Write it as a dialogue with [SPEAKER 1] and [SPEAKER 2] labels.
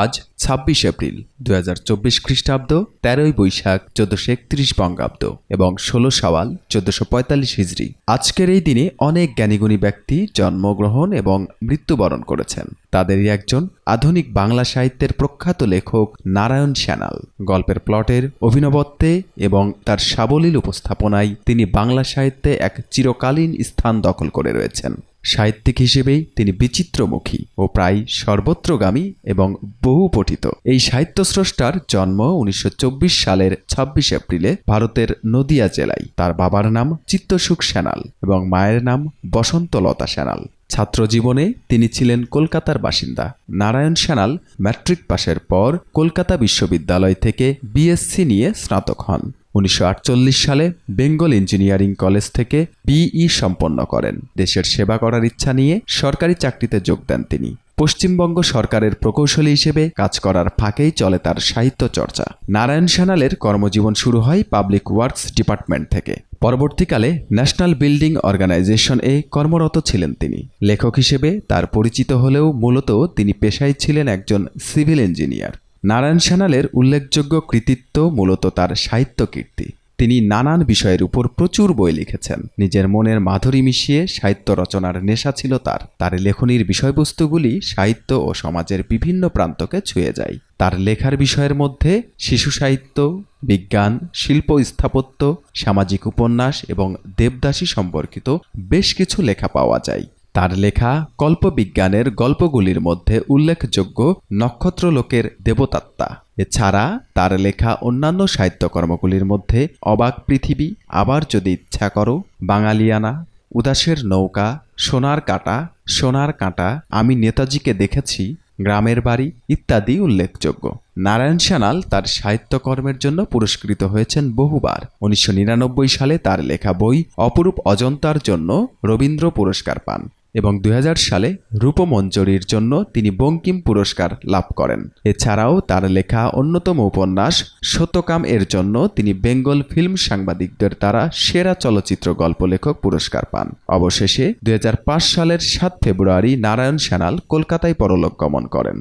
[SPEAKER 1] আজ ছাব্বিশ এপ্রিল দু হাজার চব্বিশ খ্রিস্টাব্দ, তেরোই বৈশাখ, চোদ্দশো একত্রিশ বঙ্গাব্দ এবং ষোলো সওয়াল চোদ্দশো পঁয়তাল্লিশ হিজড়ি। আজকের এই দিনে অনেক জ্ঞানীগুণী ব্যক্তি জন্মগ্রহণ এবং মৃত্যুবরণ করেছেন। তাদেরই একজন আধুনিক বাংলা সাহিত্যের প্রখ্যাত লেখক নারায়ণ শ্যানাল। গল্পের প্লটের অভিনবত্বে এবং তার সাবলীল উপস্থাপনায় তিনি বাংলা সাহিত্যে এক চিরকালীন স্থান দখল করে রয়েছেন। সাহিত্যিক হিসেবেই তিনি বিচিত্রমুখী ও প্রায় সর্বত্রগামী এবং বহু পঠিত এই সাহিত্য স্রষ্টার জন্ম উনিশশো চব্বিশ সালের ২৬ এপ্রিলে ভারতের নদিয়া জেলায়। তার বাবার নাম চিত্তসুখ সেনাল এবং মায়ের নাম বসন্তলতা সেনাল। ছাত্র জীবনে তিনি ছিলেন কলকাতার বাসিন্দা। নারায়ণ সেনাল ম্যাট্রিক পাশের পর কলকাতা বিশ্ববিদ্যালয় থেকে বিএসসি নিয়ে স্নাতক হন। উনিশশো আটচল্লিশ সালে বেঙ্গল ইঞ্জিনিয়ারিং কলেজ থেকে বিই সম্পন্ন করেন। দেশের সেবা করার ইচ্ছা নিয়ে সরকারি চাকরিতে যোগ দেন তিনি। পশ্চিমবঙ্গ সরকারের প্রকৌশলী হিসেবে কাজ করার ফাঁকেই চলে তার সাহিত্য চর্চা। নারায়ণ সানালের কর্মজীবন শুরু হয় পাবলিক ওয়ার্কস ডিপার্টমেন্ট থেকে। পরবর্তীকালে ন্যাশনাল বিল্ডিং অর্গানাইজেশন এ কর্মরত ছিলেন তিনি। লেখক হিসেবে তার পরিচিত হলেও মূলত তিনি পেশায় ছিলেন একজন সিভিল ইঞ্জিনিয়ার। নারায়ণ সানালের উল্লেখযোগ্য কৃতিত্ব মূলত তার সাহিত্য কীর্তি। তিনি নানান বিষয়ের উপর প্রচুর বই লিখেছেন। নিজের মনের মাধুরী মিশিয়ে সাহিত্য রচনার নেশা ছিল তার। তার লেখনীর বিষয়বস্তুগুলি সাহিত্য ও সমাজের বিভিন্ন প্রান্তকে ছুঁয়ে যায়। তার লেখার বিষয়ের মধ্যে শিশু সাহিত্য, বিজ্ঞান, শিল্প স্থাপত্য, সামাজিক উপন্যাস এবং দেবদাসী সম্পর্কিত বেশ কিছু লেখা পাওয়া যায়। তার লেখা কল্পবিজ্ঞানের গল্পগুলির মধ্যে উল্লেখযোগ্য নক্ষত্রলোকের দেবতাত্মা। এছাড়া তার লেখা অন্যান্য সাহিত্যকর্মগুলির মধ্যে অবাক পৃথিবী, আবার যদি ইচ্ছা করো, বাঙালিয়ানা, উদাসের নৌকা, সোনার কাঁটা সোনার কাঁটা আমি নেতাজিকে দেখেছি, গ্রামের বাড়ি ইত্যাদি উল্লেখযোগ্য। নারায়ণ সানাল তার সাহিত্যকর্মের জন্য পুরস্কৃত হয়েছেন বহুবার। উনিশশো নিরানব্বই সালে তার লেখা বই অপরূপ অজন্তার জন্য রবীন্দ্র পুরস্কার পান। এবং দু হাজার সালে রূপমঞ্জরির জন্য তিনি বঙ্কিম পুরস্কার লাভ করেন। এছাড়াও তার লেখা অন্যতম উপন্যাস শতকাম এর জন্য তিনি বেঙ্গল ফিল্ম সাংবাদিকদের দ্বারা সেরা চলচ্চিত্র গল্প লেখক পুরস্কার পান। অবশেষে দুই হাজার পাঁচ সালের সাত ফেব্রুয়ারি নারায়ণ সানাল কলকাতায় পরলোক গমন করেন।